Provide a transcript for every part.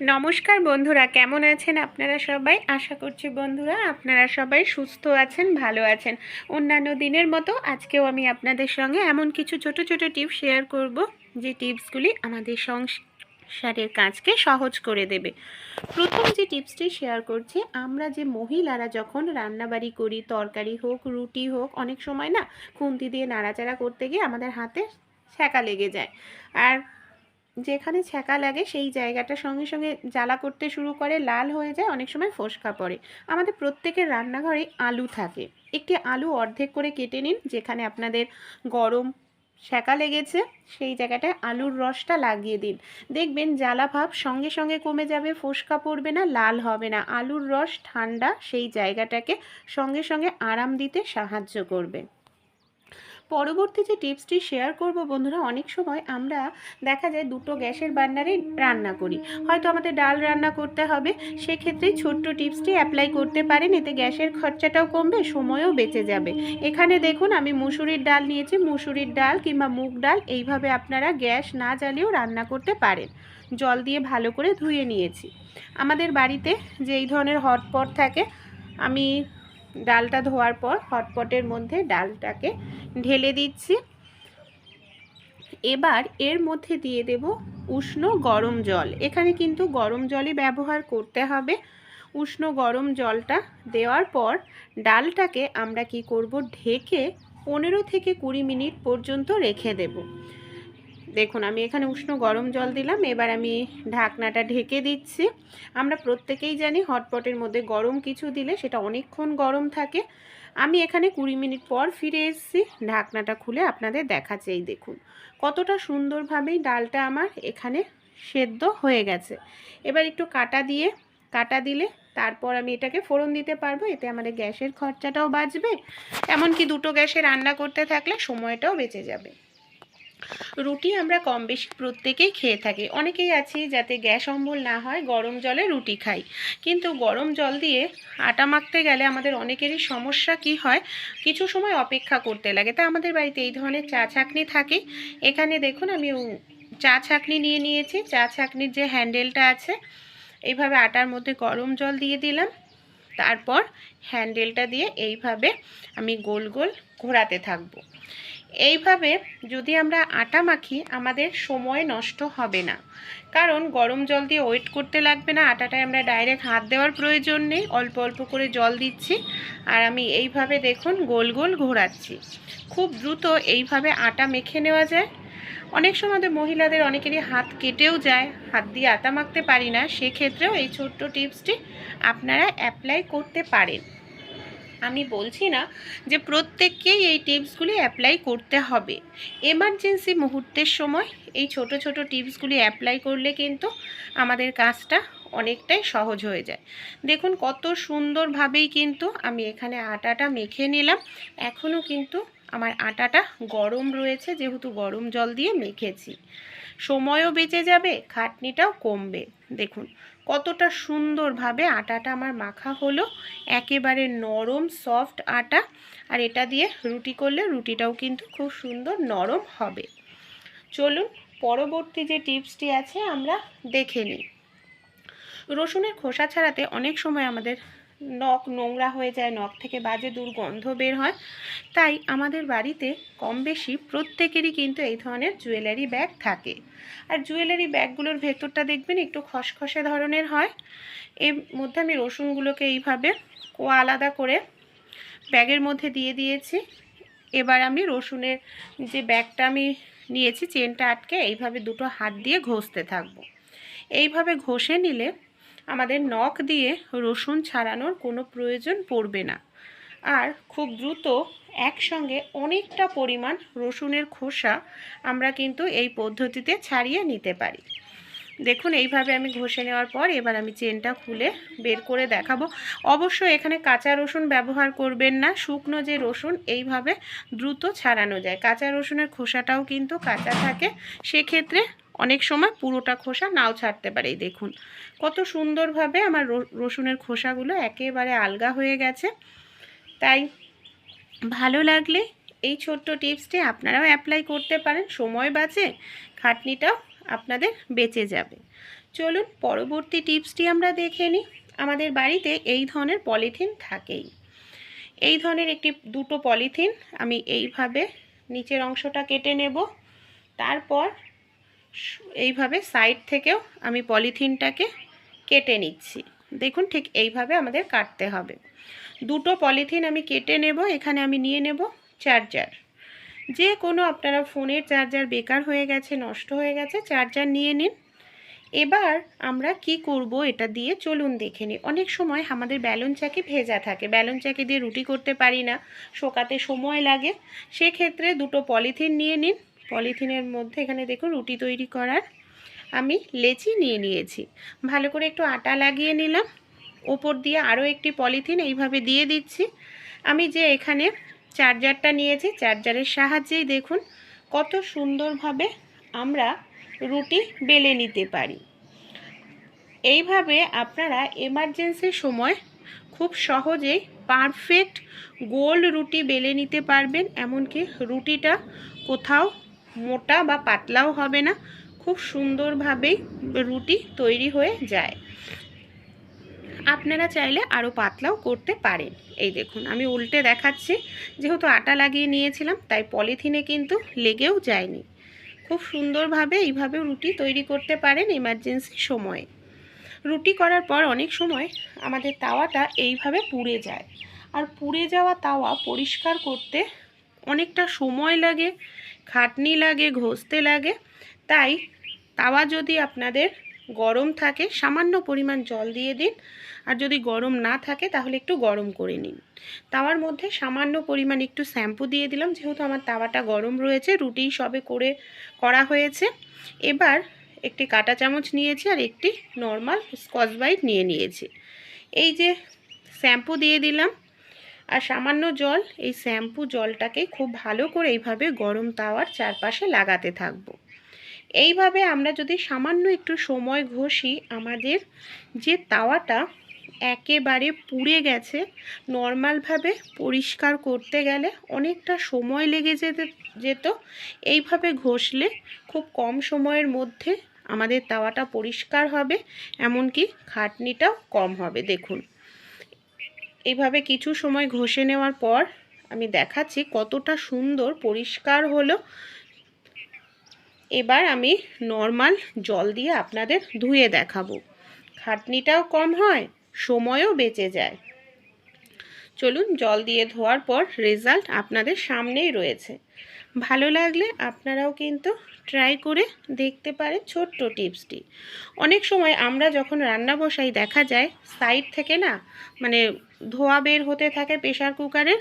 নমস্কার বন্ধুরা, কেমন আছেন আপনারা সবাই? আশা করছি বন্ধুরা আপনারা সবাই সুস্থ আছেন, ভালো আছেন। অন্যান্য দিনের মতো আজকেও আমি আপনাদের সঙ্গে এমন কিছু ছোট ছোট টিপস শেয়ার করব, যে টিপসগুলি আমাদের সংসারের কাজকে সহজ করে দেবে। প্রথম যে টিপসটি শেয়ার করছি, আমরা যে মহিলারা যখন রান্নাবাড়ি করি, তরকারি হোক, রুটি হোক, অনেক সময় না খুন্তি দিয়ে নাড়াচাড়া করতে গিয়ে আমাদের হাতে ছ্যাঁকা লেগে যায়। আর যেখানে ছ্যাঁকা লাগে সেই জায়গাটা সঙ্গে সঙ্গে জ্বালা করতে শুরু করে, লাল হয়ে যায়, অনেক সময় ফোসকা পড়ে। আমাদের প্রত্যেকের রান্নাঘরে আলু থাকে। একটি আলু অর্ধেক করে কেটে নিন, যেখানে আপনাদের গরম ছ্যাঁকা লেগেছে, সেই জায়গাটায় আলুর রসটা লাগিয়ে দিন। দেখবেন জ্বালা ভাব সঙ্গে সঙ্গে কমে যাবে, ফোসকা পড়বে না, লাল হবে না। আলুর রস ঠান্ডা, সেই জায়গাটাকে সঙ্গে সঙ্গে আরাম দিতে সাহায্য করবে। পরবর্তী যে টিপসটি শেয়ার করব বন্ধুরা, অনেক সময় আমরা দেখা যায় দুটো গ্যাসের বার্নারে রান্না করি। হয়তো আমাদের ডাল রান্না করতে হবে, সেক্ষেত্রে ছোট্ট টিপসটি অ্যাপ্লাই করতে পারেন, এতে গ্যাসের খরচাটাও কমবে, সময়ও বেঁচে যাবে। এখানে দেখুন, আমি মুসুরির ডাল নিয়েছি, মুসুরির ডাল কিংবা মুগ ডাল, এইভাবে আপনারা গ্যাস না জ্বালিয়েও রান্না করতে পারেন। জল দিয়ে ভালো করে ধুয়ে নিয়েছি। আমাদের বাড়িতে যে এই ধরনের হটপট থাকে, আমি ডালটা ধোয়ার পর হটপটের মধ্যে ডালটাকে ঢেলে দিচ্ছি। এবার এর মধ্যে দিয়ে দেব উষ্ণ গরম জল। এখানে কিন্তু গরম জলই ব্যবহার করতে হবে। উষ্ণ গরম জলটা দেওয়ার পর ডালটাকে আমরা কি করব, ঢেকে পনেরো থেকে কুড়ি মিনিট পর্যন্ত রেখে দেব। দেখুন, আমি এখানে উষ্ণ গরম জল দিলাম, এবার আমি ঢাকনাটা ঢেকে দিচ্ছি। আমরা প্রত্যেকেই জানি হটপটের মধ্যে গরম কিছু দিলে সেটা অনেকক্ষণ গরম থাকে। আমি এখানে কুড়ি মিনিট পর ফিরে এসেছি, ঢাকনাটা খুলে আপনাদের দেখাচ্ছে এই দেখুন। কতটা সুন্দরভাবেই ডালটা আমার এখানে সেদ্ধ হয়ে গেছে। এবার একটু কাটা দিয়ে, কাটা দিলে তারপর আমি এটাকে ফোড়ন দিতে পারব, এতে আমাদের গ্যাসের খরচাটাও বাঁচবে। এমনকি দুটো গ্যাসে রান্না করতে থাকলে সময়টাও বেঁচে যাবে। রুটি আমরা কম বেশি প্রত্যেকেই খেয়ে থাকি। অনেকেই আছি যাতে গ্যাস অম্বল না হয়, গরম জলে রুটি খাই। কিন্তু গরম জল দিয়ে আটা মাখতে গেলে আমাদের অনেকেরই সমস্যা কি হয়? কিছু সময় অপেক্ষা করতে লাগে। তা আমাদের বাড়িতে এই ধরনের চা ছাকনি থাকে। এখানে দেখুন, আমি চা ছাকনি নিয়ে নিয়েছি। চা ছাকনির যে হ্যান্ডেলটা আছে এইভাবে আটার মধ্যে গরম জল দিয়ে দিলাম। তারপর হ্যান্ডেলটা দিয়ে এইভাবে আমি গোল গোল ঘোরাতে থাকব। এইভাবে যদি আমরা আটা মাখি, আমাদের সময় নষ্ট হবে না। কারণ গরম জল দিয়ে ওয়েট করতে লাগবে না, আটাটায় আমরা ডাইরেক্ট হাত দেওয়ার প্রয়োজন নেই, অল্প অল্প করে জল দিচ্ছি। আর আমি এইভাবে দেখুন গোল গোল ঘোরাচ্ছি। খুব দ্রুত এইভাবে আটা মেখে নেওয়া যায়। অনেক সময় মহিলাদের অনেকেরই হাত কেটেও যায়, হাত দিয়ে আটা মাখতে পারি না। সেক্ষেত্রেও এই ছোট্ট টিপসটি আপনারা অ্যাপ্লাই করতে পারেন। আমি বলছি না যে প্রত্যেককেই এই টিপসগুলি অ্যাপ্লাই করতে হবে। এমার্জেন্সি মুহূর্তের সময় এই ছোট ছোট টিপসগুলি অ্যাপ্লাই করলে কিন্তু আমাদের কাজটা অনেকটাই সহজ হয়ে যায়। দেখুন কত সুন্দরভাবেই কিন্তু আমি এখানে আটাটা মেখে নিলাম। এখনও কিন্তু আমার আটাটা গরম রয়েছে, যেহেতু গরম জল দিয়ে মেখেছি। সময়ও বেঁচে যাবে, খাটনিটাও কমবে। দেখুন কতটা সুন্দরভাবে আটাটা আমার মাখা হলো। একেবারে নরম সফট আটা। আর এটা দিয়ে রুটি করলে রুটিটাও কিন্তু খুব সুন্দর নরম হবে। চলুন, পরবর্তী যে টিপসটি আছে আমরা দেখে নিই। রসুনের খোসা ছাড়াতে অনেক সময় আমাদের নখ নোংরা হয়ে যায়, নখ থেকে বাজে দুর্গন্ধ বের হয়। তাই আমাদের বাড়িতে কম বেশি প্রত্যেকেরই কিন্তু এই ধরনের জুয়েলারি ব্যাগ থাকে। আর জুয়েলারি ব্যাগগুলোর ভেতরটা দেখবেন একটু খসখসে ধরনের হয়। এর মধ্যে আমি রসুনগুলোকে এইভাবে ও আলাদা করে ব্যাগের মধ্যে দিয়ে দিয়েছি। এবার আমি রসুনের যে ব্যাগটা আমি নিয়েছি, চেনটা আটকে এইভাবে দুটো হাত দিয়ে ঘষতে থাকব। এইভাবে ঘষে নিলে আমাদের নখ দিয়ে রসুন ছাড়ানোর কোনো প্রয়োজন পড়বে না। আর খুব দ্রুত একসঙ্গে অনেকটা পরিমাণ রসুনের খোসা আমরা কিন্তু এই পদ্ধতিতে ছাড়িয়ে নিতে পারি। দেখুন, এইভাবে আমি ঘষে নেওয়ার পর এবার আমি চেনটা খুলে বের করে দেখাবো। অবশ্য এখানে কাঁচা রসুন ব্যবহার করবেন না, শুকনো যে রসুন এইভাবে দ্রুত ছাড়ানো যায়। কাঁচা রসুনের খোসাটাও কিন্তু কাঁচা থাকে। সেক্ষেত্রে অনেক সময় পুরোটা খোসা নাও ছাড়তে পারে, এই দেখুন। কত সুন্দরভাবে আমার রসুনের খোসাগুলো একেবারে আলগা হয়ে গেছে। তাই ভালো লাগলে এই ছোট্ট টিপসটি আপনারাও অ্যাপ্লাই করতে পারেন, সময় বাঁচে খাটনিটাও আপনাদের বেঁচে যাবে। চলুন পরবর্তী টিপসটি আমরা দেখে নিই। আমাদের বাড়িতে এই ধরনের পলিথিন থাকেই। এই ধরনের একটি দুটো পলিথিন আমি এইভাবে নিচের অংশটা কেটে নেব। তারপর এইভাবে সাইড থেকেও আমি পলিথিনটাকে কেটে নিচ্ছি। দেখুন ঠিক এইভাবে আমাদের কাটতে হবে। দুটো পলিথিন আমি কেটে নেব, এখানে আমি নিয়ে নেব চার্জার। যে কোনো আপনারা ফোনের চার্জার বেকার হয়ে গেছে, নষ্ট হয়ে গেছে, চার্জার নিয়ে নিন। এবার আমরা কি করব এটা দিয়ে চলুন দেখে নিই। অনেক সময় আমাদের ব্যালন চাকি ভেজা থাকে। ব্যালন চাকি দিয়ে রুটি করতে পারি না, শোকাতে সময় লাগে। সেক্ষেত্রে দুটো পলিথিন নিয়ে নিন। পলিথিনের মধ্যে এখানে দেখুন রুটি তৈরি করার আমি লেচি নিয়ে নিয়েছি। ভালো করে একটু আটা লাগিয়ে নিলাম। ওপর দিয়ে আরও একটি পলিথিন এইভাবে দিয়ে দিচ্ছি। আমি যে এখানে চার্জারটা নিয়েছি, চার্জারের সাহায্যেই দেখুন কত সুন্দরভাবে আমরা রুটি বেলে নিতে পারি। এইভাবে আপনারা এমার্জেন্সির সময় খুব সহজেই পারফেক্ট গোল রুটি বেলে নিতে পারবেন, এমনকি রুটিটা কোথাও মোটা বা পাতলাও হবে না, খুব সুন্দরভাবেই রুটি তৈরি হয়ে যায়। আপনারা চাইলে আরও পাতলাও করতে পারেন। এই দেখুন, আমি উল্টে দেখাচ্ছি, যেহেতু আটা লাগিয়ে নিয়েছিলাম, তাই পলিথিনে কিন্তু লেগেও যায়নি। খুব সুন্দরভাবে এইভাবে রুটি তৈরি করতে পারেন এমার্জেন্সি সময়ে। রুটি করার পর অনেক সময় আমাদের তাওয়াটা এইভাবে পুড়ে যায়। আর পুড়ে যাওয়া তাওয়া পরিষ্কার করতে অনেকটা সময় লাগে খাটনি লাগে, ঘষতে লাগে, তাই তাওয়া যদি আপনাদের গরম থাকে, সামান্য পরিমাণ জল দিয়ে দিন। আর যদি গরম না থাকে, তাহলে একটু গরম করে নিন। তাওয়ার মধ্যে সামান্য পরিমাণ একটু শ্যাম্পু দিয়ে দিলাম, যেহেতু আমার তাওয়াটা গরম রয়েছে, রুটি সবে করে করা হয়েছে। এবার একটি কাটা চামচ নিয়েছি আর একটি নর্মাল স্কচ বাইট নিয়ে নিয়েছি। এই যে শ্যাম্পু দিয়ে দিলাম আর সামান্য জল, এই শ্যাম্পু জলটাকে খুব ভালো করে এইভাবে গরম তাওয়ার চারপাশে লাগাতে থাকব। এইভাবে আমরা যদি সামান্য একটু সময় ঘষি, আমাদের যে তাওয়াটা একেবারে পুড়ে গেছে, নর্মালভাবে পরিষ্কার করতে গেলে অনেকটা সময় লেগে যেতে, যেত। এইভাবে ঘষলে খুব কম সময়ের মধ্যে আমাদের তাওয়াটা পরিষ্কার হবে, এমনকি খাটনিটাও কম হবে, দেখুন। এইভাবে কিছু সময় ঘষে নেওয়ার পর আমি দেখাচ্ছি কতটা সুন্দর পরিষ্কার হলো। এবার আমি নর্মাল জল দিয়ে আপনাদের ধুয়ে দেখাবো। খাটনিটাও কম হয়, সময়ও বেঁচে যায়। চলুন জল দিয়ে ধোয়ার পর রেজাল্ট আপনাদের সামনেই রয়েছে। ভালো লাগলে আপনারাও কিন্তু ট্রাই করে দেখতে পারেন ছোট্ট টিপসটি। অনেক সময় আমরা যখন রান্না বসাই দেখা যায়, সাইড থেকে না মানে ধোয়া বের হতে থাকে প্রেশার কুকারের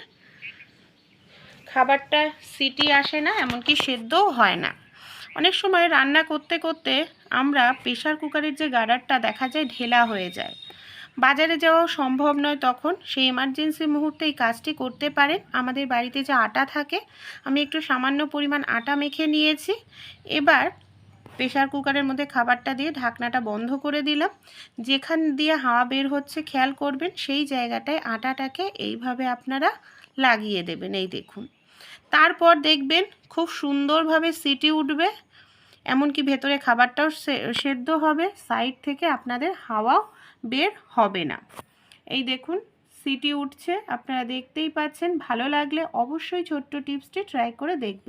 খাবারটা সিটি আসে না, এমনকি সেদ্ধও হয় না। অনেক সময় রান্না করতে করতে আমরা প্রেশার কুকারের যে গার্ডারটা দেখা যায় ঢেলা হয়ে যায়। বাজারে যাওয়াও সম্ভব নয় তখন, সেই এমার্জেন্সি মুহূর্তে এই কাজটি করতে পারেন। আমাদের বাড়িতে যে আটা থাকে, আমি একটু সামান্য পরিমাণ আটা মেখে নিয়েছি। এবার প্রেশার কুকারের মধ্যে খাবারটা দিয়ে ঢাকনাটা বন্ধ করে দিলাম। যেখান দিয়ে হাওয়া বের হচ্ছে, খেয়াল করবেন, সেই জায়গাটায় আটাটাকে এইভাবে আপনারা লাগিয়ে দেবেন, এই দেখুন। তারপর দেখবেন খুব সুন্দরভাবে সিটি উঠবে, এমনকি ভেতরে খাবারটাও সেদ্ধ হবে, সাইড থেকে আপনাদের হাওয়াও বের হবে না। এই দেখুন, সিটি উঠছে, আপনারা দেখতেই পাচ্ছেন, ভালো লাগলে অবশ্যই ছোট্ট টিপসটি ট্রাই করে দেখবেন।